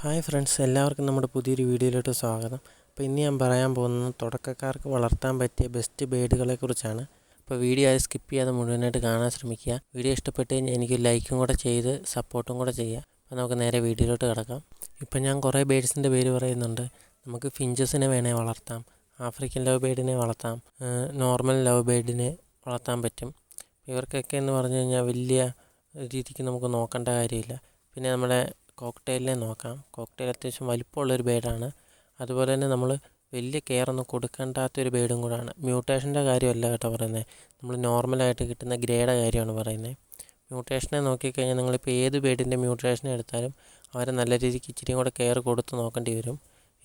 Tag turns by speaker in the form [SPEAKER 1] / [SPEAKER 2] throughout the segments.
[SPEAKER 1] hi friends എല്ലാവർക്കും നമ്മുടെ പുതിയൊരു വീഡിയോയിലോട്ട് സ്വാഗതം അപ്പോൾ ഇന്ന് ഞാൻ പറയാൻ പോകുന്നത് തുടക്കക്കാർക്ക് വളർത്താൻ പറ്റിയ ബെസ്റ്റ് ബേഡുകളെ കുറിച്ചാണ് അപ്പോൾ വീഡിയോ അത് സ്കിപ്പ് ചെയ്യാതെ മുഴുവനായിട്ട് കാണാൻ ശ്രമിക്കുക വീഡിയോ ഇഷ്ടപ്പെട്ട് കഴിഞ്ഞാൽ എനിക്ക് ലൈക്കും കൂടെ ചെയ്ത് സപ്പോർട്ടും കൂടെ ചെയ്യുക അപ്പോൾ നമുക്ക് നേരെ വീഡിയോയിലോട്ട് കിടക്കാം ഇപ്പം ഞാൻ കുറേ ബേഡ്സിൻ്റെ പേര് പറയുന്നുണ്ട് നമുക്ക് ഫിഞ്ചസിനെ വേണേൽ വളർത്താം ആഫ്രിക്കൻ ലവ് ബേഡിനെ വളർത്താം നോർമൽ ലവ് ബേഡിനെ വളർത്താൻ പറ്റും ഇവർക്കൊക്കെ എന്ന് പറഞ്ഞു കഴിഞ്ഞാൽ വലിയ രീതിക്ക് നമുക്ക് നോക്കേണ്ട കാര്യമില്ല പിന്നെ നമ്മുടെ കോക്ക്ടെയിലിനെ നോക്കാം കോക്ക്ടെയിൽ അത്യാവശ്യം വലിപ്പമുള്ളൊരു ബേഡാണ് അതുപോലെ തന്നെ നമ്മൾ വലിയ കെയർ ഒന്നും കൊടുക്കേണ്ടാത്തൊരു ബേഡും കൂടാണ് മ്യൂട്ടേഷൻ്റെ കാര്യമല്ല കേട്ടോ പറയുന്നത് നമ്മൾ നോർമലായിട്ട് കിട്ടുന്ന ഗ്രേയുടെ കാര്യമാണ് പറയുന്നത് മ്യൂട്ടേഷനെ നോക്കിക്കഴിഞ്ഞാൽ നിങ്ങളിപ്പോൾ ഏത് ബേഡിൻ്റെ മ്യൂട്ടേഷൻ എടുത്താലും അവരെ നല്ല രീതിക്ക് ഇച്ചിരിയും കൂടെ കെയർ കൊടുത്ത് നോക്കേണ്ടി വരും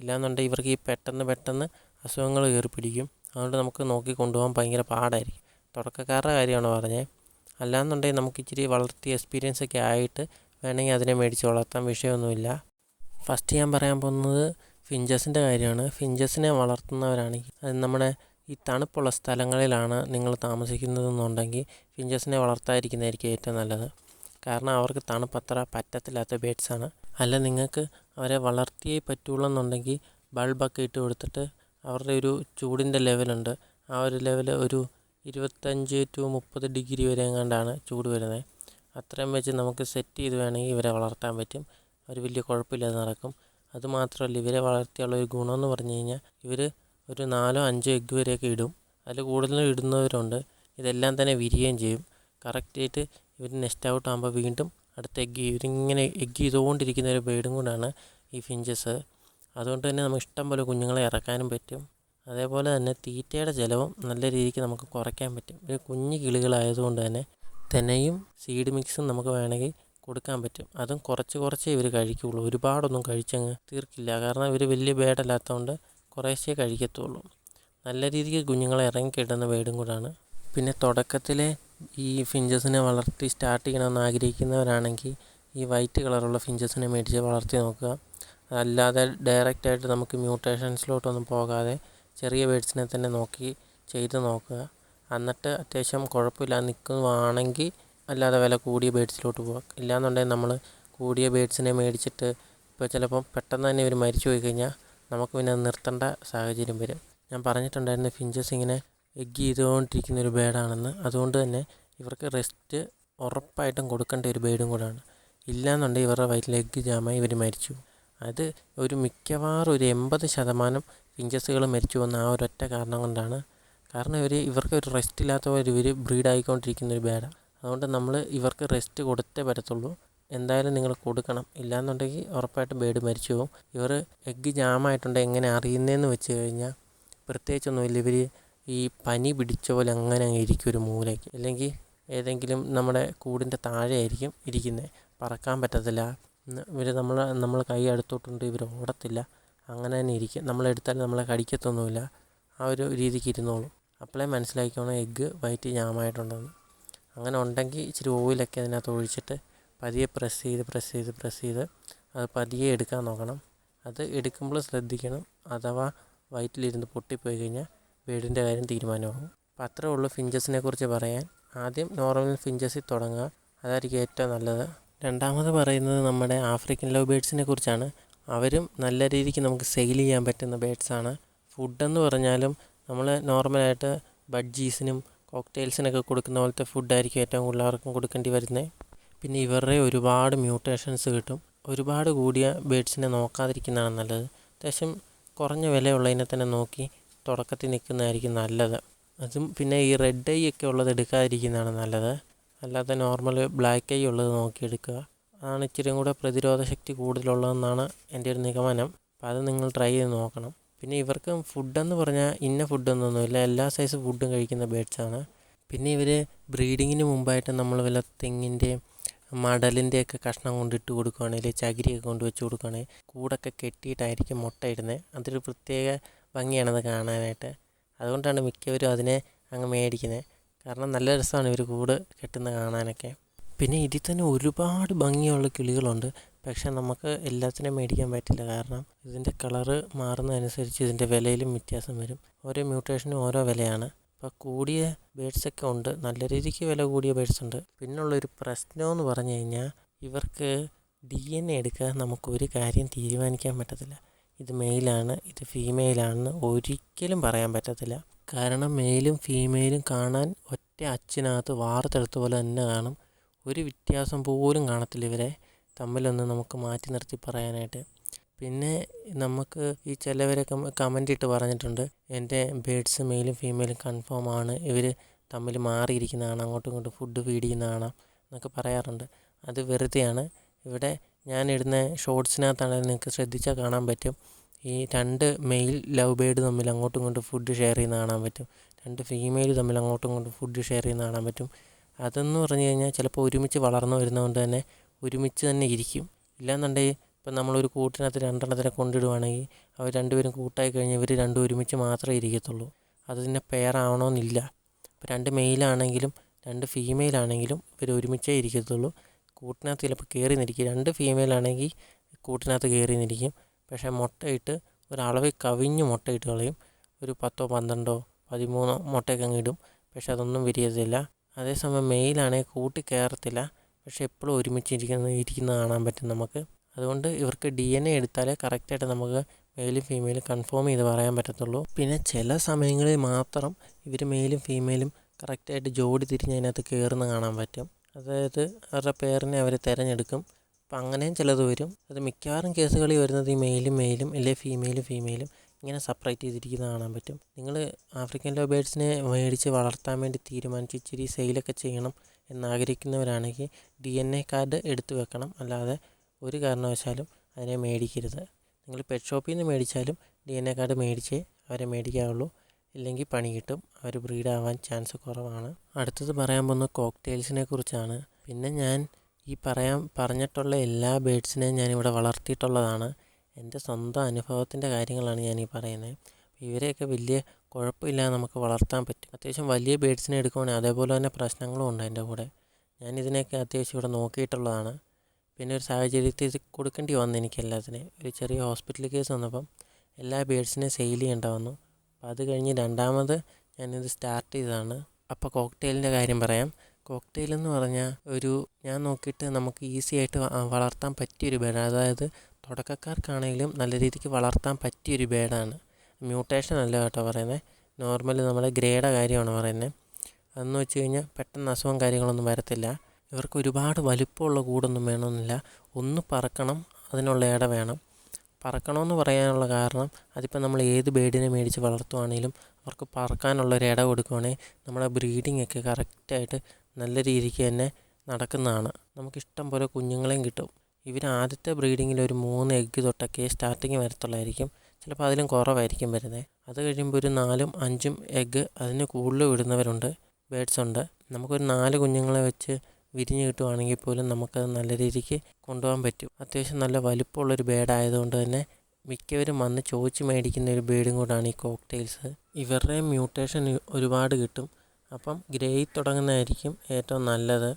[SPEAKER 1] ഇല്ലാന്നുണ്ടെങ്കിൽ ഇവർക്ക് ഈ പെട്ടെന്ന് പെട്ടെന്ന് അസുഖങ്ങൾ കയറി പിടിക്കും അതുകൊണ്ട് നമുക്ക് നോക്കി കൊണ്ടുപോകാൻ ഭയങ്കര പാടായിരിക്കും തുടക്കക്കാരുടെ കാര്യമാണ് പറഞ്ഞത് അല്ലാന്നുണ്ടെങ്കിൽ നമുക്ക് ഇച്ചിരി വളർത്തി എക്സ്പീരിയൻസ് ഒക്കെ ആയിട്ട് വേണമെങ്കിൽ അതിനെ മേടിച്ച് വളർത്താം വിഷയമൊന്നുമില്ല ഫസ്റ്റ് ഞാൻ പറയാൻ പോകുന്നത് ഫിഞ്ചസിൻ്റെ കാര്യമാണ് ഫിഞ്ചസിനെ വളർത്തുന്നവരാണെങ്കിൽ അത് നമ്മുടെ ഈ തണുപ്പുള്ള സ്ഥലങ്ങളിലാണ് നിങ്ങൾ താമസിക്കുന്നതെന്നുണ്ടെങ്കിൽ ഫിഞ്ചസിനെ വളർത്താതിരിക്കുന്നതായിരിക്കും ഏറ്റവും നല്ലത് കാരണം അവർക്ക് തണുപ്പ് അത്ര പറ്റത്തില്ലാത്ത ബേഡ്സാണ് അല്ല നിങ്ങൾക്ക് അവരെ വളർത്തിയേ പറ്റുള്ളൂ എന്നുണ്ടെങ്കിൽ ബൾബൊക്കെ ഇട്ട് കൊടുത്തിട്ട് അവരുടെ ഒരു ചൂടിൻ്റെ ലെവലുണ്ട് ആ ഒരു ലെവൽ ഒരു ഇരുപത്തഞ്ച് ടു മുപ്പത് ഡിഗ്രി വരെ എങ്ങാണ്ടാണ് ചൂട് വരുന്നത് അത്രയും വെച്ച് നമുക്ക് സെറ്റ് ചെയ്ത് വേണമെങ്കിൽ ഇവരെ വളർത്താൻ പറ്റും ഒരു വലിയ കുഴപ്പമില്ലാതെ നടക്കും അതുമാത്രമല്ല ഇവരെ വളർത്തിയുള്ള ഒരു ഗുണമെന്ന് പറഞ്ഞു കഴിഞ്ഞാൽ ഇവർ ഒരു നാലോ അഞ്ചോ എഗ്ഗ് വരെയൊക്കെ ഇടും അതിൽ കൂടുതലും ഇടുന്നവരുണ്ട് ഇതെല്ലാം തന്നെ വിരിയുകയും ചെയ്യും കറക്റ്റായിട്ട് ഇവർ നെസ്റ്റ് ഔട്ട് ആകുമ്പോൾ വീണ്ടും അടുത്ത എഗ്ഗ് ഇവരിങ്ങനെ എഗ്ഗ് ചെയ്തുകൊണ്ടിരിക്കുന്ന ഒരു ബേഡും കൂടാണ് ഈ ഫിഞ്ചസ് അതുകൊണ്ട് തന്നെ നമുക്ക് ഇഷ്ടം പോലെ കുഞ്ഞുങ്ങളെ ഇറക്കാനും പറ്റും അതേപോലെ തന്നെ തീറ്റയുടെ ചിലവും നല്ല രീതിക്ക് നമുക്ക് കുറയ്ക്കാൻ പറ്റും ഇവർ കുഞ്ഞു കിളികളായതുകൊണ്ട് തന്നെ തെനയും സീഡ് മിക്സും നമുക്ക് വേണമെങ്കിൽ കൊടുക്കാൻ പറ്റും അതും കുറച്ച് കുറച്ചേ ഇവർ കഴിക്കുകയുള്ളൂ ഒരുപാടൊന്നും കഴിച്ചങ്ങ് തീർക്കില്ല കാരണം ഇവർ വലിയ ബേഡല്ലാത്തതുകൊണ്ട് കുറേശ്ശേ കഴിക്കത്തുള്ളൂ നല്ല രീതിക്ക് കുഞ്ഞുങ്ങളെ ഇറങ്ങിക്കിട്ടുന്ന വേടും കൂടാണ് പിന്നെ തുടക്കത്തിലെ ഈ ഫിഞ്ചസിനെ വളർത്തി സ്റ്റാർട്ട് ചെയ്യണമെന്ന് ആഗ്രഹിക്കുന്നവരാണെങ്കിൽ ഈ വൈറ്റ് കളറുള്ള ഫിഞ്ചസിനെ മേടിച്ച് വളർത്തി നോക്കുക അല്ലാതെ ഡയറക്റ്റായിട്ട് നമുക്ക് മ്യൂട്ടേഷൻസിലോട്ടൊന്നും പോകാതെ ചെറിയ ബേഡ്സിനെ തന്നെ നോക്കി ചെയ്ത് നോക്കുക എന്നിട്ട് അത്യാവശ്യം കുഴപ്പമില്ലാതെ നിൽക്കുവാണെങ്കിൽ അല്ലാതെ വില കൂടിയ ബേഡ്സിലോട്ട് പോകാം ഇല്ലയെന്നുണ്ടെങ്കിൽ നമ്മൾ കൂടിയ ബേഡ്സിനെ മേടിച്ചിട്ട് ഇപ്പോൾ ചിലപ്പം പെട്ടെന്ന് തന്നെ ഇവർ മരിച്ചു പോയി കഴിഞ്ഞാൽ നമുക്ക് പിന്നെ നിർത്തേണ്ട സാഹചര്യം വരും ഞാൻ പറഞ്ഞിട്ടുണ്ടായിരുന്നു ഫിഞ്ചസ് ഇങ്ങനെ എഗ് ചെയ്തുകൊണ്ടിരിക്കുന്ന ഒരു ബേഡാണെന്ന് അതുകൊണ്ട് തന്നെ ഇവർക്ക് റെസ്റ്റ് ഉറപ്പായിട്ടും കൊടുക്കേണ്ട ഒരു ബേഡും കൂടാണ് ഇല്ലയെന്നുണ്ടെങ്കിൽ ഇവരുടെ വയറ്റിൽ എഗ്ഗ് ജാമായി ഇവർ മരിച്ചു അത് ഒരു മിക്കവാറും ഒരു എൺപത് ശതമാനം ഫിഞ്ചസുകൾ മരിച്ചു വന്ന ആ ഒരൊറ്റ കാരണം കൊണ്ടാണ് കാരണം ഇവർ ഇവർക്ക് ഒരു റെസ്റ്റ് ഇല്ലാത്ത ഇവർ ബ്രീഡായിക്കൊണ്ടിരിക്കുന്ന ഒരു ബേഡാണ് അതുകൊണ്ട് നമ്മൾ ഇവർക്ക് റെസ്റ്റ് കൊടുത്തേ പറ്റത്തുള്ളൂ എന്തായാലും നിങ്ങൾ കൊടുക്കണം ഇല്ലാന്നുണ്ടെങ്കിൽ ഉറപ്പായിട്ടും ബേഡ് മരിച്ചു പോകും ഇവർ എഗ്ഗ് ജാമായിട്ടുണ്ട് എങ്ങനെ അറിയുന്നതെന്ന് വെച്ച് കഴിഞ്ഞാൽ പ്രത്യേകിച്ചൊന്നുമില്ല ഇവർ ഈ പനി പിടിച്ച പോലെ അങ്ങനെ അങ്ങ് ഇരിക്കും ഒരു മൂലയ്ക്ക് അല്ലെങ്കിൽ ഏതെങ്കിലും നമ്മുടെ കൂടിൻ്റെ താഴെ ആയിരിക്കും ഇരിക്കുന്നത് പറക്കാൻ പറ്റത്തില്ല ഇവർ നമ്മൾ നമ്മൾ കൈ അടുത്തോട്ടുണ്ട് ഇവർ ഓടത്തില്ല അങ്ങനെ തന്നെ ഇരിക്കും നമ്മളെടുത്താലും നമ്മളെ കടിക്കത്തൊന്നുമില്ല ആ ഒരു രീതിക്ക് ഇരുന്നോളും അപ്പോഴേ മനസ്സിലാക്കിക്കോണം എഗ്ഗ് വൈറ്റ് ജാമായിട്ടുണ്ടെന്ന് അങ്ങനെ ഉണ്ടെങ്കിൽ ഇച്ചിരി ഓയിലൊക്കെ അതിനകത്ത് ഒഴിച്ചിട്ട് പതിയെ പ്രസ് ചെയ്ത് പ്രസ് ചെയ്ത് പ്രസ് ചെയ്ത് അത് പതിയെ എടുക്കാൻ നോക്കണം അത് എടുക്കുമ്പോൾ ശ്രദ്ധിക്കണം അഥവാ വയറ്റിലിരുന്ന് പൊട്ടിപ്പോയി കഴിഞ്ഞാൽ വീടിൻ്റെ കാര്യം തീരുമാനമാകും അപ്പോൾ അത്രേ ഉള്ളൂ ഫിഞ്ചസിനെ കുറിച്ച് പറയാൻ ആദ്യം നോർമൽ ഫിഞ്ചസിൽ തുടങ്ങുക അതായിരിക്കും ഏറ്റവും നല്ലത് രണ്ടാമത് പറയുന്നത് നമ്മുടെ ആഫ്രിക്കൻ ലവ് ബേഡ്സിനെ കുറിച്ചാണ് അവരും നല്ല രീതിക്ക് നമുക്ക് സെയിൽ ചെയ്യാൻ പറ്റുന്ന ബേഡ്സാണ് ഫുഡെന്ന് പറഞ്ഞാലും നമ്മൾ നോർമലായിട്ട് ബഡ്ജീസിനും കോക്ടെയിൽസിനൊക്കെ കൊടുക്കുന്ന പോലത്തെ ഫുഡായിരിക്കും ഏറ്റവും കൂടുതൽ ആർക്കും കൊടുക്കേണ്ടി വരുന്നത് പിന്നെ ഇവരുടെ ഒരുപാട് മ്യൂട്ടേഷൻസ് കിട്ടും ഒരുപാട് കൂടിയ ബേഡ്സിനെ നോക്കാതിരിക്കുന്നതാണ് നല്ലത് അത്യാവശ്യം കുറഞ്ഞ വിലയുള്ളതിനെ തന്നെ നോക്കി തുടക്കത്തിൽ നിൽക്കുന്നതായിരിക്കും നല്ലത് അതും പിന്നെ ഈ റെഡ് ഐ ഒക്കെ ഉള്ളത് എടുക്കാതിരിക്കുന്നതാണ് നല്ലത് അല്ലാതെ നോർമൽ ബ്ലാക്ക് ഐ ഉള്ളത് നോക്കിയെടുക്കുക അതാണ് ഇച്ചിരി കൂടെ പ്രതിരോധശക്തി കൂടുതലുള്ളതെന്നാണ് എൻ്റെ ഒരു നിഗമനം അപ്പോൾ അത് നിങ്ങൾ ട്രൈ ചെയ്ത് നോക്കണം പിന്നെ ഇവർക്ക് ഫുഡെന്ന് പറഞ്ഞാൽ ഇന്ന ഫുഡെന്നൊന്നുമില്ല എല്ലാ സൈസ് ഫുഡും കഴിക്കുന്ന ബേഡ്സാണ് പിന്നെ ഇവർ ബ്രീഡിങ്ങിന് മുമ്പായിട്ട് നമ്മൾ വല്ല തെങ്ങിൻ്റെയും മടലിൻ്റെയൊക്കെ കഷ്ണം കൊണ്ടിട്ട് കൊടുക്കുകയാണെങ്കിൽ ചകിരിയൊക്കെ കൊണ്ട് വെച്ച് കൊടുക്കുകയാണെങ്കിൽ കൂടൊക്കെ കെട്ടിയിട്ടായിരിക്കും ഇടുന്നത് അതൊരു പ്രത്യേക ഭംഗിയാണത് കാണാനായിട്ട് അതുകൊണ്ടാണ് മിക്കവരും അതിനെ അങ്ങ് മേടിക്കുന്നത് കാരണം നല്ല രസമാണ് ഇവർ കൂട് കെട്ടുന്നത് കാണാനൊക്കെ പിന്നെ ഇതിൽ തന്നെ ഒരുപാട് ഭംഗിയുള്ള കിളികളുണ്ട് പക്ഷേ നമുക്ക് എല്ലാത്തിനെയും മേടിക്കാൻ പറ്റില്ല കാരണം ഇതിൻ്റെ കളറ് മാറുന്നതനുസരിച്ച് ഇതിൻ്റെ വിലയിലും വ്യത്യാസം വരും ഓരോ മ്യൂട്ടേഷനും ഓരോ വിലയാണ് അപ്പോൾ കൂടിയ ബേഡ്സൊക്കെ ഉണ്ട് നല്ല രീതിക്ക് വില കൂടിയ ബേഡ്സ് ഉണ്ട് പിന്നുള്ളൊരു പ്രശ്നമെന്ന് പറഞ്ഞു കഴിഞ്ഞാൽ ഇവർക്ക് ഡി എൻ എ എടുക്കാൻ നമുക്കൊരു കാര്യം തീരുമാനിക്കാൻ പറ്റത്തില്ല ഇത് മെയിലാണ് ഇത് ഫീമെയിലാണെന്ന് ഒരിക്കലും പറയാൻ പറ്റത്തില്ല കാരണം മെയിലും ഫീമെയിലും കാണാൻ ഒറ്റ അച്ഛനകത്ത് വാർത്തെടുത്ത പോലെ തന്നെ കാണും ഒരു വ്യത്യാസം പോലും കാണത്തില്ല ഇവരെ തമ്മിലൊന്ന് നമുക്ക് മാറ്റി നിർത്തി പറയാനായിട്ട് പിന്നെ നമുക്ക് ഈ ചിലവരൊക്കെ കമൻ്റ് ഇട്ട് പറഞ്ഞിട്ടുണ്ട് എൻ്റെ ബേഡ്സ് മെയിലും ഫീമെയിലും കൺഫേം ആണ് ഇവർ തമ്മിൽ മാറിയിരിക്കുന്ന കാണാം അങ്ങോട്ടും ഇങ്ങോട്ടും ഫുഡ് ഫീഡ് ചെയ്യുന്ന കാണാം എന്നൊക്കെ പറയാറുണ്ട് അത് വെറുതെയാണ് ഇവിടെ ഞാൻ ഇടുന്ന ഷോർട്സിനകത്താണെങ്കിൽ നിങ്ങൾക്ക് ശ്രദ്ധിച്ചാൽ കാണാൻ പറ്റും ഈ രണ്ട് മെയിൽ ലവ് ബേഡ് തമ്മിൽ അങ്ങോട്ടും ഇങ്ങോട്ടും ഫുഡ് ഷെയർ ചെയ്യുന്ന കാണാൻ പറ്റും രണ്ട് ഫീമെയിൽ തമ്മിൽ അങ്ങോട്ടും ഇങ്ങോട്ടും ഫുഡ് ഷെയർ ചെയ്യുന്ന കാണാൻ പറ്റും അതെന്ന് പറഞ്ഞു കഴിഞ്ഞാൽ ചിലപ്പോൾ ഒരുമിച്ച് വളർന്നു വരുന്നതുകൊണ്ട് തന്നെ ഒരുമിച്ച് തന്നെ ഇരിക്കും ഇല്ലാന്നുണ്ടെങ്കിൽ ഇപ്പം നമ്മളൊരു കൂട്ടിനകത്ത് രണ്ടെണ്ണത്തിനെ കൊണ്ടിടുവാണെങ്കിൽ അവർ രണ്ടുപേരും കൂട്ടായി കഴിഞ്ഞാൽ ഇവർ രണ്ടും ഒരുമിച്ച് മാത്രമേ ഇരിക്കത്തുള്ളൂ അത് തന്നെ പെയർ ആവണമെന്നില്ല ഇപ്പോൾ രണ്ട് മെയിലാണെങ്കിലും രണ്ട് ഫീമെയിൽ ആണെങ്കിലും ഇവർ ഒരുമിച്ചേ ഇരിക്കത്തുള്ളൂ കൂട്ടിനകത്ത് ചിലപ്പോൾ കയറി നിന്നിരിക്കും രണ്ട് ഫീമെയിൽ ആണെങ്കിൽ കൂട്ടിനകത്ത് കയറി നിന്നിരിക്കും പക്ഷേ മുട്ടയിട്ട് ഒരളവിൽ കവിഞ്ഞ് മുട്ടയിട്ട് കളയും ഒരു പത്തോ പന്ത്രണ്ടോ പതിമൂന്നോ മുട്ടയൊക്കെ അങ്ങ് ഇടും പക്ഷെ അതൊന്നും വിരിയത്തില്ല അതേസമയം മെയിലാണെങ്കിൽ കൂട്ടി കയറത്തില്ല പക്ഷേ എപ്പോഴും ഇരിക്കുന്ന ഇരിക്കുന്നത് കാണാൻ പറ്റും നമുക്ക് അതുകൊണ്ട് ഇവർക്ക് ഡി എൻ എ എടുത്താലേ കറക്റ്റായിട്ട് നമുക്ക് മെയിലും ഫീമെയിലും കൺഫേം ചെയ്ത് പറയാൻ പറ്റത്തുള്ളൂ പിന്നെ ചില സമയങ്ങളിൽ മാത്രം ഇവർ മെയിലും ഫീമെയിലും കറക്റ്റായിട്ട് ജോഡി തിരിഞ്ഞ് അതിനകത്ത് കയറുന്ന കാണാൻ പറ്റും അതായത് അവരുടെ പേരിനെ അവർ തിരഞ്ഞെടുക്കും അപ്പം അങ്ങനെയും ചിലത് വരും അത് മിക്കവാറും കേസുകളിൽ വരുന്നത് ഈ മെയിലും മെയിലും അല്ലെങ്കിൽ ഫീമെയിലും ഫീമെയിലും ഇങ്ങനെ സെപ്പറേറ്റ് ചെയ്തിരിക്കുന്നത് കാണാൻ പറ്റും നിങ്ങൾ ആഫ്രിക്കൻ ലോബേഴ്സിനെ മേടിച്ച് വളർത്താൻ വേണ്ടി തീരുമാനിച്ച് ഇച്ചിരി സെയിലൊക്കെ ചെയ്യണം എന്നാഗ്രഹിക്കുന്നവരാണെങ്കിൽ ഡി എൻ എ കാർഡ് എടുത്തു വെക്കണം അല്ലാതെ ഒരു കാരണവശാലും അതിനെ മേടിക്കരുത് നിങ്ങൾ പെറ്റ് ഷോപ്പിൽ നിന്ന് മേടിച്ചാലും ഡി എൻ എ കാർഡ് മേടിച്ചേ അവരെ മേടിക്കാവുള്ളൂ ഇല്ലെങ്കിൽ പണി കിട്ടും അവർ ബ്രീഡാവാൻ ചാൻസ് കുറവാണ് അടുത്തത് പറയാൻ പോകുന്ന കോക്ടെയിൽസിനെ കുറിച്ചാണ് പിന്നെ ഞാൻ ഈ പറയാൻ പറഞ്ഞിട്ടുള്ള എല്ലാ ബേഡ്സിനെയും ഞാനിവിടെ വളർത്തിയിട്ടുള്ളതാണ് എൻ്റെ സ്വന്തം അനുഭവത്തിൻ്റെ കാര്യങ്ങളാണ് ഞാൻ ഈ പറയുന്നത് ഇവരെയൊക്കെ വലിയ കുഴപ്പമില്ല നമുക്ക് വളർത്താൻ പറ്റും അത്യാവശ്യം വലിയ ബേഡ്സിനെ എടുക്കുവാണെങ്കിൽ അതേപോലെ തന്നെ പ്രശ്നങ്ങളും ഉണ്ട് അതിൻ്റെ കൂടെ ഞാൻ ഇതിനെയൊക്കെ അത്യാവശ്യം ഇവിടെ നോക്കിയിട്ടുള്ളതാണ് പിന്നെ ഒരു സാഹചര്യത്തിൽ കൊടുക്കേണ്ടി വന്നു എനിക്ക് എല്ലാത്തിനെ ഒരു ചെറിയ ഹോസ്പിറ്റൽ കേസ് വന്നപ്പം എല്ലാ ബേഡ്സിനെയും സെയിൽ ചെയ്യേണ്ട വന്നു അപ്പോൾ അത് കഴിഞ്ഞ് രണ്ടാമത് ഞാനിത് സ്റ്റാർട്ട് ചെയ്തതാണ് അപ്പോൾ കോക്ടെയിലിൻ്റെ കാര്യം പറയാം കോക്ടെയിൽ എന്ന് പറഞ്ഞാൽ ഒരു ഞാൻ നോക്കിയിട്ട് നമുക്ക് ഈസി ആയിട്ട് വളർത്താൻ പറ്റിയൊരു ബേഡാണ് അതായത് തുടക്കക്കാർക്കാണെങ്കിലും നല്ല രീതിക്ക് വളർത്താൻ പറ്റിയൊരു ബേഡാണ് മ്യൂട്ടേഷൻ അല്ല കേട്ടോ പറയുന്നത് നോർമൽ നമ്മൾ ഗ്രേയുടെ കാര്യമാണ് പറയുന്നത് അതെന്ന് വെച്ച് കഴിഞ്ഞാൽ പെട്ടെന്ന് അസുഖം കാര്യങ്ങളൊന്നും വരത്തില്ല ഇവർക്ക് ഒരുപാട് വലിപ്പമുള്ള കൂടൊന്നും വേണമെന്നില്ല ഒന്ന് പറക്കണം അതിനുള്ള ഇട വേണം പറക്കണമെന്ന് പറയാനുള്ള കാരണം അതിപ്പോൾ നമ്മൾ ഏത് ബേഡിനെ മേടിച്ച് വളർത്തുവാണെങ്കിലും അവർക്ക് പറക്കാനുള്ള ഒരു ഇട കൊടുക്കുവാണെങ്കിൽ നമ്മുടെ ബ്രീഡിംഗ് ഒക്കെ കറക്റ്റായിട്ട് നല്ല രീതിക്ക് തന്നെ നടക്കുന്നതാണ് നമുക്കിഷ്ടം പോലെ കുഞ്ഞുങ്ങളെയും കിട്ടും ഇവർ ആദ്യത്തെ ബ്രീഡിങ്ങിൽ ഒരു മൂന്ന് എഗ്ഗ് തൊട്ടൊക്കെ സ്റ്റാർട്ടിങ് വരത്തുള്ളായിരിക്കും ചിലപ്പോൾ അതിലും കുറവായിരിക്കും വരുന്നത് അത് കഴിയുമ്പോൾ ഒരു നാലും അഞ്ചും എഗ്ഗ് അതിന് കൂടുതൽ വിടുന്നവരുണ്ട് ബേഡ്സ് ഉണ്ട് നമുക്കൊരു നാല് കുഞ്ഞുങ്ങളെ വെച്ച് വിരിഞ്ഞ് കിട്ടുവാണെങ്കിൽ പോലും നമുക്കത് നല്ല രീതിക്ക് കൊണ്ടുപോകാൻ പറ്റും അത്യാവശ്യം നല്ല വലിപ്പമുള്ളൊരു ബേഡ് ആയതുകൊണ്ട് തന്നെ മിക്കവരും വന്ന് ചോദിച്ച് മേടിക്കുന്ന ഒരു ബേഡും കൂടാണ് ഈ കോക്ടെയിൽസ് ഇവരുടെ മ്യൂട്ടേഷൻ ഒരുപാട് കിട്ടും അപ്പം ഗ്രേയിൽ തുടങ്ങുന്നതായിരിക്കും ഏറ്റവും നല്ലത്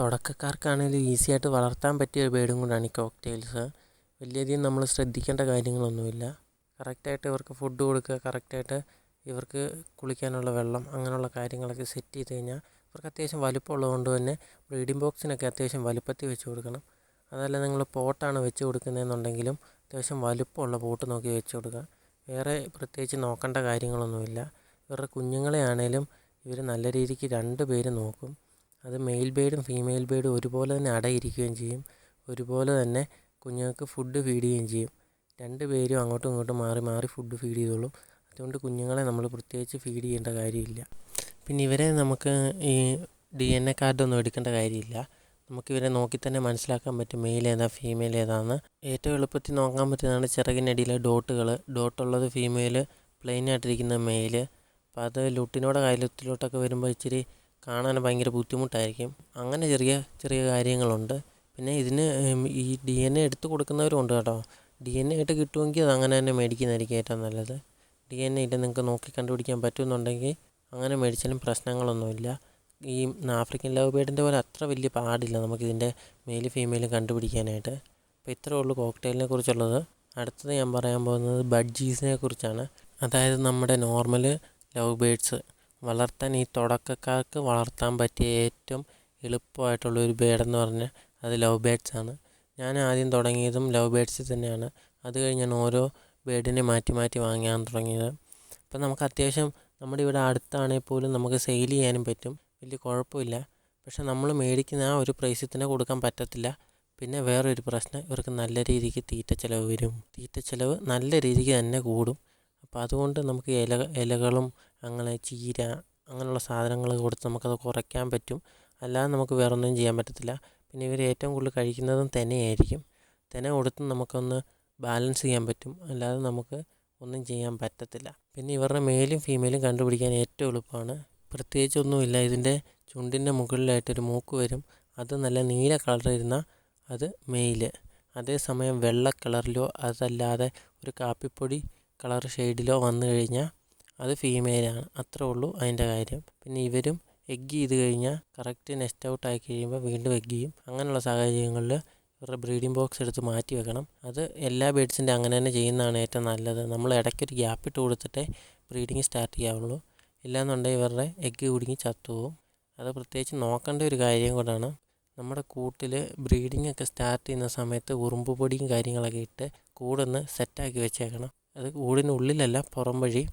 [SPEAKER 1] തുടക്കക്കാർക്കാണെങ്കിലും ഈസിയായിട്ട് വളർത്താൻ പറ്റിയ ഒരു ബേഡും കൂടാണ് ഈ കോക്ടെയിൽസ് വലിയധികം നമ്മൾ ശ്രദ്ധിക്കേണ്ട കാര്യങ്ങളൊന്നുമില്ല കറക്റ്റായിട്ട് ഇവർക്ക് ഫുഡ് കൊടുക്കുക കറക്റ്റായിട്ട് ഇവർക്ക് കുളിക്കാനുള്ള വെള്ളം അങ്ങനെയുള്ള കാര്യങ്ങളൊക്കെ സെറ്റ് ചെയ്ത് കഴിഞ്ഞാൽ ഇവർക്ക് അത്യാവശ്യം വലിപ്പമുള്ളത് കൊണ്ട് തന്നെ ബ്രീഡിംഗ് ബോക്സിനൊക്കെ അത്യാവശ്യം വലുപ്പത്തിൽ വെച്ച് കൊടുക്കണം അതല്ല നിങ്ങൾ പോട്ടാണ് വെച്ച് കൊടുക്കുന്നതെന്നുണ്ടെങ്കിലും അത്യാവശ്യം വലിപ്പമുള്ള പോട്ട് നോക്കി വെച്ച് കൊടുക്കുക വേറെ പ്രത്യേകിച്ച് നോക്കേണ്ട കാര്യങ്ങളൊന്നുമില്ല ഇവരുടെ കുഞ്ഞുങ്ങളെ ആണേലും ഇവർ നല്ല രീതിക്ക് രണ്ട് പേര് നോക്കും അത് മെയിൽ ബേഡും ഫീമെയിൽ ബേഡും ഒരുപോലെ തന്നെ അടയിരിക്കുകയും ചെയ്യും ഒരുപോലെ തന്നെ കുഞ്ഞുങ്ങൾക്ക് ഫുഡ് ഫീഡ് ചെയ്യുകയും ചെയ്യും രണ്ട് പേരും അങ്ങോട്ടും ഇങ്ങോട്ടും മാറി മാറി ഫുഡ് ഫീഡ് ചെയ്തോളും അതുകൊണ്ട് കുഞ്ഞുങ്ങളെ നമ്മൾ പ്രത്യേകിച്ച് ഫീഡ് ചെയ്യേണ്ട കാര്യമില്ല പിന്നെ ഇവരെ നമുക്ക് ഈ ഡി എൻ എ കാർഡൊന്നും എടുക്കേണ്ട കാര്യമില്ല നമുക്ക് ഇവരെ നോക്കി തന്നെ മനസ്സിലാക്കാൻ പറ്റും മെയിൽ ഏതാ ഫീമെയിൽ ഏതാന്ന് ഏറ്റവും എളുപ്പത്തിൽ നോക്കാൻ പറ്റുന്നതാണ് ചിറകിനടിയിലെ ഡോട്ടുകൾ ഡോട്ടുള്ളത് ഫീമെയിൽ പ്ലെയിനായിട്ടിരിക്കുന്ന മെയിൽ അപ്പോൾ അത് ലുട്ടിനോടെ കാര്യത്തിലോട്ടൊക്കെ വരുമ്പോൾ ഇച്ചിരി കാണാൻ ഭയങ്കര ബുദ്ധിമുട്ടായിരിക്കും അങ്ങനെ ചെറിയ ചെറിയ കാര്യങ്ങളുണ്ട് പിന്നെ ഇതിന് ഈ ഡി എൻ എ എടുത്ത് കൊടുക്കുന്നവരും ഉണ്ട് കേട്ടോ ഡി എൻ എ ആയിട്ട് കിട്ടുമെങ്കിൽ അത് അങ്ങനെ തന്നെ മേടിക്കുന്നതായിരിക്കും ഏറ്റവും നല്ലത് ഡി എൻ എ ഇല്ല നിങ്ങൾക്ക് നോക്കി കണ്ടുപിടിക്കാൻ പറ്റുമെന്നുണ്ടെങ്കിൽ അങ്ങനെ മേടിച്ചാലും പ്രശ്നങ്ങളൊന്നുമില്ല ഈ ആഫ്രിക്കൻ ലവ് ബേഡിൻ്റെ പോലെ അത്ര വലിയ പാടില്ല നമുക്കിതിൻ്റെ മെയിൽ ഫീമെയിൽ കണ്ടുപിടിക്കാനായിട്ട് അപ്പോൾ ഇത്രയേ ഉള്ളൂ കോക്ടെയിലിനെ കുറിച്ചുള്ളത് അടുത്തത് ഞാൻ പറയാൻ പോകുന്നത് ബഡ്ജീസിനെ കുറിച്ചാണ് അതായത് നമ്മുടെ നോർമൽ ലവ് ബേഡ്സ് വളർത്താൻ ഈ തുടക്കക്കാർക്ക് വളർത്താൻ പറ്റിയ ഏറ്റവും എളുപ്പമായിട്ടുള്ള ഒരു ബേർഡെന്ന് പറഞ്ഞാൽ അത് ലവ് ബേഡ്സ് ആണ് ഞാൻ ആദ്യം തുടങ്ങിയതും ലവ് ബേഡ്സ് തന്നെയാണ് അത് കഴിഞ്ഞ് ഞാൻ ഓരോ ബേഡിനെ മാറ്റി മാറ്റി വാങ്ങാൻ തുടങ്ങിയത് അപ്പം നമുക്ക് അത്യാവശ്യം നമ്മുടെ ഇവിടെ അടുത്താണെങ്കിൽ പോലും നമുക്ക് സെയിൽ ചെയ്യാനും പറ്റും വലിയ കുഴപ്പമില്ല പക്ഷെ നമ്മൾ മേടിക്കുന്ന ആ ഒരു പ്രൈസിൽ തന്നെ കൊടുക്കാൻ പറ്റത്തില്ല പിന്നെ വേറൊരു പ്രശ്നം ഇവർക്ക് നല്ല രീതിക്ക് തീറ്റ ചിലവ് വരും തീറ്റ ചിലവ് നല്ല രീതിക്ക് തന്നെ കൂടും അപ്പോൾ അതുകൊണ്ട് നമുക്ക് ഇല ഇലകളും അങ്ങനെ ചീര അങ്ങനെയുള്ള സാധനങ്ങൾ കൊടുത്ത് നമുക്കത് കുറയ്ക്കാൻ പറ്റും അല്ലാതെ നമുക്ക് വേറൊന്നും ചെയ്യാൻ പറ്റത്തില്ല പിന്നെ ഇവർ ഏറ്റവും കൂടുതൽ കഴിക്കുന്നതും തന്നെയായിരിക്കും തിന കൊടുത്ത് നമുക്കൊന്ന് ബാലൻസ് ചെയ്യാൻ പറ്റും അല്ലാതെ നമുക്ക് ഒന്നും ചെയ്യാൻ പറ്റത്തില്ല പിന്നെ ഇവരുടെ മെയിലും ഫീമെയിലും കണ്ടുപിടിക്കാൻ ഏറ്റവും എളുപ്പമാണ് പ്രത്യേകിച്ചൊന്നുമില്ല ഇതിൻ്റെ ചുണ്ടിൻ്റെ മുകളിലായിട്ടൊരു മൂക്ക് വരും അത് നല്ല നീല കളറിരുന്ന അത് മെയിൽ അതേസമയം വെള്ള കളറിലോ അതല്ലാതെ ഒരു കാപ്പിപ്പൊടി കളർ ഷെയ്ഡിലോ വന്നു കഴിഞ്ഞാൽ അത് ഫീമെയിലാണ് അത്രേ ഉള്ളൂ അതിൻ്റെ കാര്യം പിന്നെ ഇവരും എഗ്ഗ് ചെയ്ത് കഴിഞ്ഞാൽ കറക്റ്റ് നെസ്റ്റ് ഔട്ട് ആയി കഴിയുമ്പോൾ വീണ്ടും എഗ്ഗ് ചെയ്യും അങ്ങനെയുള്ള സാഹചര്യങ്ങളിൽ ഇവരുടെ ബ്രീഡിംഗ് ബോക്സ് എടുത്ത് മാറ്റി വെക്കണം അത് എല്ലാ ബേഡ്സിൻ്റെ അങ്ങനെ തന്നെ ചെയ്യുന്നതാണ് ഏറ്റവും നല്ലത് നമ്മൾ ഇടയ്ക്കൊരു ഗ്യാപ്പ് ഇട്ട് കൊടുത്തിട്ടേ ബ്രീഡിംഗ് സ്റ്റാർട്ട് ചെയ്യാവുള്ളൂ ഇല്ലാന്നുണ്ടെങ്കിൽ ഇവരുടെ എഗ്ഗ് കുടുങ്ങി ചത്തുപോകും അത് പ്രത്യേകിച്ച് നോക്കേണ്ട ഒരു കാര്യം കൂടാണ് നമ്മുടെ കൂട്ടിൽ ബ്രീഡിംഗ് ഒക്കെ സ്റ്റാർട്ട് ചെയ്യുന്ന സമയത്ത് ഉറുമ്പ് പൊടിയും കാര്യങ്ങളൊക്കെ ഇട്ട് കൂടൊന്ന് സെറ്റാക്കി വെച്ചേക്കണം അത് കൂടിനുള്ളിലല്ല പുറം വഴി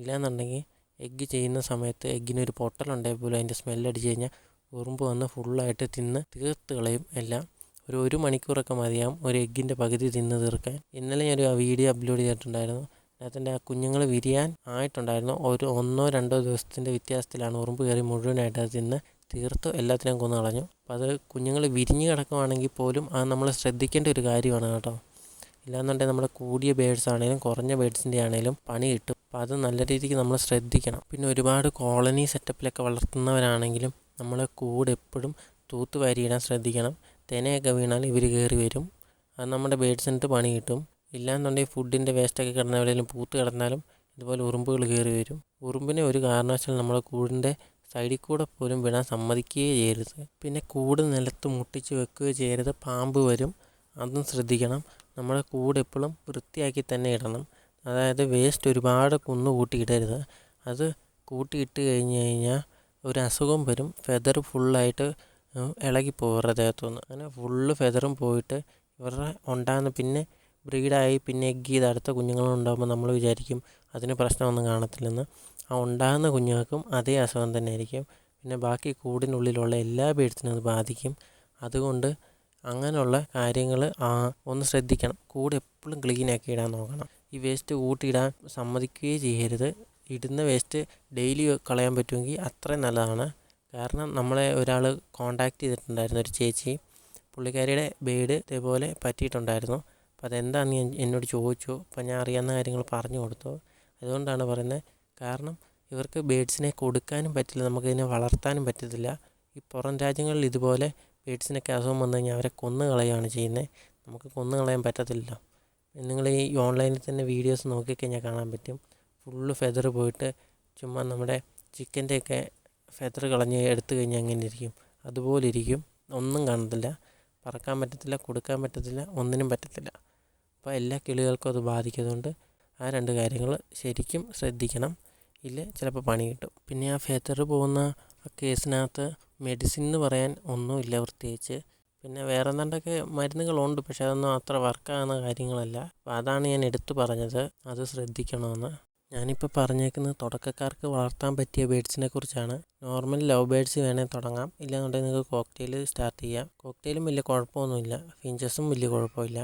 [SPEAKER 1] ഇല്ലാന്നുണ്ടെങ്കിൽ എഗ്ഗ് ചെയ്യുന്ന സമയത്ത് എഗ്ഗിനൊരു പൊട്ടലുണ്ടെങ്കിൽ പോലും അതിൻ്റെ സ്മെല്ലടിച്ച് കഴിഞ്ഞാൽ ഉറുമ്പ് വന്ന് ഫുള്ളായിട്ട് തിന്ന് തീർത്ത് കളയും എല്ലാം ഒരു ഒരു മണിക്കൂറൊക്കെ മതിയാവും ഒരു എഗ്ഗിൻ്റെ പകുതി തിന്ന് തീർക്കാൻ ഇന്നലെ ഞാനൊരു വീഡിയോ അപ്ലോഡ് ചെയ്തിട്ടുണ്ടായിരുന്നു അതിനകത്തിൻ്റെ ആ കുഞ്ഞുങ്ങൾ വിരിയാൻ ആയിട്ടുണ്ടായിരുന്നു ഒരു ഒന്നോ രണ്ടോ ദിവസത്തിൻ്റെ വ്യത്യാസത്തിലാണ് ഉറുമ്പ് കയറി മുഴുവനായിട്ട് അത് തിന്ന് തീർത്തു എല്ലാത്തിനെയും കൊന്നു കളഞ്ഞു അപ്പോൾ അത് കുഞ്ഞുങ്ങൾ വിരിഞ്ഞ് കിടക്കുവാണെങ്കിൽ പോലും അത് നമ്മൾ ശ്രദ്ധിക്കേണ്ട ഒരു കാര്യമാണ് കേട്ടോ ഇല്ലാന്നുണ്ടെങ്കിൽ നമ്മുടെ കൂടിയ ബേഡ്സ് ആണെങ്കിലും കുറഞ്ഞ ബേഡ്സിൻ്റെ ആണെങ്കിലും പണി കിട്ടും അപ്പം അത് നല്ല രീതിക്ക് നമ്മൾ ശ്രദ്ധിക്കണം പിന്നെ ഒരുപാട് കോളനി സെറ്റപ്പിലൊക്കെ വളർത്തുന്നവരാണെങ്കിലും നമ്മളെ കൂട് എപ്പോഴും തൂത്ത് ഇടാൻ ശ്രദ്ധിക്കണം തേനയൊക്കെ വീണാൽ ഇവർ കയറി വരും അത് നമ്മുടെ ബേഡ്സിനിട്ട് പണി കിട്ടും ഇല്ലാന്നുണ്ടെങ്കിൽ ഫുഡിൻ്റെ വേസ്റ്റൊക്കെ കിടന്നവരെങ്കിലും പൂത്ത് കിടന്നാലും ഇതുപോലെ ഉറുമ്പുകൾ കയറി വരും ഉറുമ്പിനെ ഒരു കാരണവശാലും നമ്മുടെ കൂടിൻ്റെ സൈഡിൽ കൂടെ പോലും വിടാൻ സമ്മതിക്കുകയേ ചെയ്യരുത് പിന്നെ കൂട് നിലത്ത് മുട്ടിച്ച് വെക്കുകയോ ചെയ്യരുത് പാമ്പ് വരും അതും ശ്രദ്ധിക്കണം നമ്മുടെ കൂട് എപ്പോഴും വൃത്തിയാക്കി തന്നെ ഇടണം അതായത് വേസ്റ്റ് ഒരുപാട് കുന്നു കൂട്ടിയിടരുത് ഇടരുത് അത് കൂട്ടിയിട്ട് കഴിഞ്ഞ് കഴിഞ്ഞാൽ ഒരു അസുഖം വരും ഫെദർ ഫുള്ളായിട്ട് ഇളകി പോകരുത് അകത്തുനിന്ന് അങ്ങനെ ഫുള്ള് ഫെദറും പോയിട്ട് ഇവരുടെ ഉണ്ടാകുന്ന പിന്നെ ബ്രീഡായി പിന്നെ എഗ്ഗ് ചെയ്ത് അടുത്ത കുഞ്ഞുങ്ങളുണ്ടാകുമ്പോൾ നമ്മൾ വിചാരിക്കും അതിന് പ്രശ്നമൊന്നും കാണത്തില്ലെന്ന് ആ ഉണ്ടാകുന്ന കുഞ്ഞുങ്ങൾക്കും അതേ അസുഖം ആയിരിക്കും പിന്നെ ബാക്കി കൂടിനുള്ളിലുള്ള എല്ലാ ബേഡ്സിനും അത് ബാധിക്കും അതുകൊണ്ട് അങ്ങനെയുള്ള കാര്യങ്ങൾ ഒന്ന് ശ്രദ്ധിക്കണം കൂടെ എപ്പോഴും ക്ലീനാക്കി ഇടാൻ നോക്കണം ഈ വേസ്റ്റ് കൂട്ടിയിടാൻ സമ്മതിക്കുകയേ ചെയ്യരുത് ഇടുന്ന വേസ്റ്റ് ഡെയിലി കളയാൻ പറ്റുമെങ്കിൽ അത്രയും നല്ലതാണ് കാരണം നമ്മളെ ഒരാൾ കോണ്ടാക്ട് ചെയ്തിട്ടുണ്ടായിരുന്നു ഒരു ചേച്ചി പുള്ളിക്കാരിയുടെ ബേഡ് ഇതേപോലെ പറ്റിയിട്ടുണ്ടായിരുന്നു അപ്പോൾ അതെന്താണെന്ന് ഞാൻ എന്നോട് ചോദിച്ചു അപ്പോൾ ഞാൻ അറിയാവുന്ന കാര്യങ്ങൾ പറഞ്ഞു കൊടുത്തു അതുകൊണ്ടാണ് പറയുന്നത് കാരണം ഇവർക്ക് ബേഡ്സിനെ കൊടുക്കാനും പറ്റില്ല നമുക്കതിനെ വളർത്താനും പറ്റത്തില്ല ഈ പുറം രാജ്യങ്ങളിൽ ഇതുപോലെ പേട്സിനൊക്കെ അസുഖം വന്നു കഴിഞ്ഞാൽ അവരെ കൊന്നു കളയുകയാണ് ചെയ്യുന്നത് നമുക്ക് കൊന്നു കളയാൻ പറ്റത്തില്ല നിങ്ങൾ ഈ ഓൺലൈനിൽ തന്നെ വീഡിയോസ് നോക്കി കാണാൻ പറ്റും ഫുള്ള് ഫെതർ പോയിട്ട് ചുമ്മാ നമ്മുടെ ചിക്കൻ്റെയൊക്കെ ഫെതർ കളഞ്ഞ് എടുത്തു കഴിഞ്ഞാൽ അങ്ങനെ ഇരിക്കും അതുപോലെ ഇരിക്കും ഒന്നും കാണത്തില്ല പറക്കാൻ പറ്റത്തില്ല കൊടുക്കാൻ പറ്റത്തില്ല ഒന്നിനും പറ്റത്തില്ല അപ്പോൾ എല്ലാ കിളികൾക്കും അത് ബാധിക്കുന്നതുകൊണ്ട് ആ രണ്ട് കാര്യങ്ങൾ ശരിക്കും ശ്രദ്ധിക്കണം ഇല്ലേ ചിലപ്പോൾ പണി കിട്ടും പിന്നെ ആ ഫെതർ പോകുന്ന കേസിനകത്ത് മെഡിസിൻ എന്ന് പറയാൻ ഒന്നുമില്ല പ്രത്യേകിച്ച് പിന്നെ വേറെ ഏതാണ്ടൊക്കെ മരുന്നുകളുണ്ട് പക്ഷേ അതൊന്നും അത്ര വർക്കാകുന്ന കാര്യങ്ങളല്ല അപ്പോൾ അതാണ് ഞാൻ എടുത്തു പറഞ്ഞത് അത് ശ്രദ്ധിക്കണമെന്ന് ഞാനിപ്പോൾ പറഞ്ഞേക്കുന്നത് തുടക്കക്കാർക്ക് വളർത്താൻ പറ്റിയ ബേഡ്സിനെ കുറിച്ചാണ് നോർമൽ ലവ് ബേഡ്സ് വേണേൽ തുടങ്ങാം ഇല്ലാന്നുണ്ടെങ്കിൽ നിങ്ങൾക്ക് കോക്ടെയിൽ സ്റ്റാർട്ട് ചെയ്യാം കോക്ടെയിലും വലിയ കുഴപ്പമൊന്നുമില്ല ഫിഞ്ചസും വലിയ കുഴപ്പമില്ല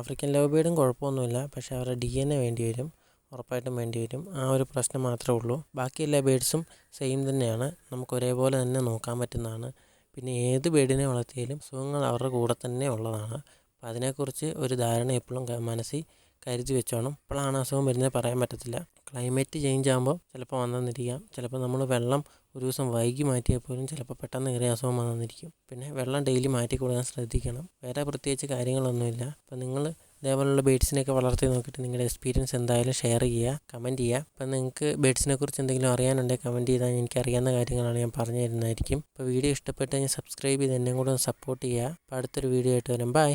[SPEAKER 1] ആഫ്രിക്കൻ ലവ് ബേഡും കുഴപ്പമൊന്നുമില്ല പക്ഷേ അവരുടെ ഡി എൻ എ വേണ്ടി വരും ഉറപ്പായിട്ടും വേണ്ടി വരും ആ ഒരു പ്രശ്നം മാത്രമേ ഉള്ളൂ ബാക്കി എല്ലാ ബേഡ്സും സെയിം തന്നെയാണ് നമുക്ക് ഒരേപോലെ തന്നെ നോക്കാൻ പറ്റുന്നതാണ് പിന്നെ ഏത് ബേഡിനെ വളർത്തിയാലും സുഖങ്ങൾ അവരുടെ കൂടെ തന്നെ ഉള്ളതാണ് അപ്പോൾ അതിനെക്കുറിച്ച് ഒരു ധാരണ എപ്പോഴും മനസ്സിൽ കരുതി വെച്ചോണം ഇപ്പോഴാണ് അസുഖം വരുന്നത് പറയാൻ പറ്റത്തില്ല ക്ലൈമറ്റ് ചേഞ്ച് ആകുമ്പോൾ ചിലപ്പോൾ വന്നിരിക്കാം ചിലപ്പോൾ നമ്മൾ വെള്ളം ഒരു ദിവസം വൈകി മാറ്റിയാൽ പോലും ചിലപ്പോൾ പെട്ടെന്ന് കയറിയ അസുഖം വന്നിരിക്കും പിന്നെ വെള്ളം ഡെയിലി മാറ്റി കൊടുക്കാൻ ശ്രദ്ധിക്കണം വേറെ പ്രത്യേകിച്ച് കാര്യങ്ങളൊന്നുമില്ല അപ്പം നിങ്ങൾ ഇതേപോലുള്ള ബേഡ്സിനെയൊക്കെ വളർത്തി നോക്കിയിട്ട് നിങ്ങളുടെ എക്സ്പീരിയൻസ് എന്തായാലും ഷെയർ ചെയ്യുക കമൻറ്റ് ചെയ്യുക അപ്പം നിങ്ങൾക്ക് ബേഡ്സിനെക്കുറിച്ച് എന്തെങ്കിലും അറിയാനുണ്ടെങ്കിൽ കമൻറ്റ് ചെയ്താൽ എനിക്ക് അറിയാവുന്ന കാര്യങ്ങളാണ് ഞാൻ പറഞ്ഞു തരുന്നതായിരിക്കും അപ്പോൾ വീഡിയോ ഇഷ്ടപ്പെട്ട് കഴിഞ്ഞാൽ സബ്സ്ക്രൈബ് ചെയ്ത് എന്നെ കൂടെ ഒന്ന് സപ്പോർട്ട് ചെയ്യുക അപ്പോൾ അടുത്തൊരു വീഡിയോ ആയിട്ട് വരും ബൈ